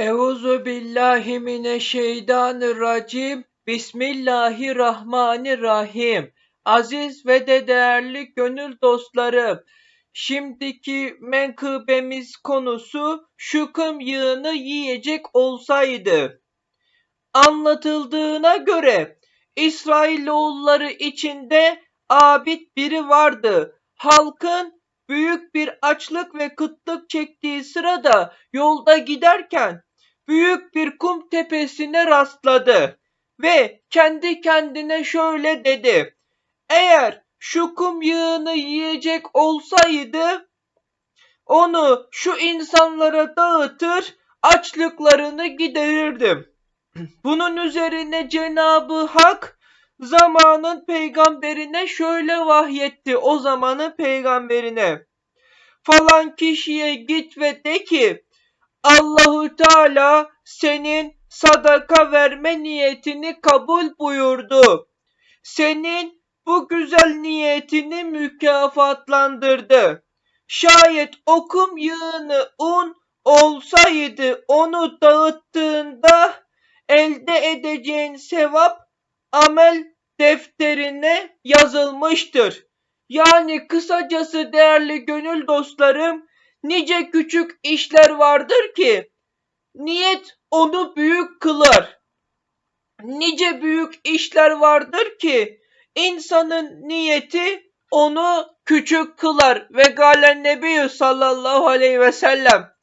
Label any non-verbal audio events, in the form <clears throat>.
Euzu billahi mineşşeytanirracim. Bismillahirrahmanirrahim. Aziz ve de değerli gönül dostlarım. Şimdiki menkıbemiz konusu şüküm yığını yiyecek olsaydı. Anlatıldığına göre İsrailoğulları içinde abid biri vardı. Halkın büyük bir açlık ve kıtlık çektiği sırada yolda giderken büyük bir kum tepesine rastladı ve kendi kendine şöyle dedi. Eğer şu kum yığını yiyecek olsaydı onu şu insanlara dağıtır açlıklarını giderirdim. <clears throat> Bunun üzerine Cenabı Hak zamanın peygamberine şöyle vahyetti o zamanın peygamberine. Falan kişiye git ve de ki Allahu Teala senin sadaka verme niyetini kabul buyurdu. Senin bu güzel niyetini mükafatlandırdı. Şayet okum yığını un olsaydı onu dağıttığında elde edeceğin sevap amel defterine yazılmıştır. Yani kısacası değerli gönül dostlarım nice küçük işler vardır ki niyet onu büyük kılar. Nice büyük işler vardır ki insanın niyeti onu küçük kılar ve galen nebiyyü sallallahu aleyhi ve sellem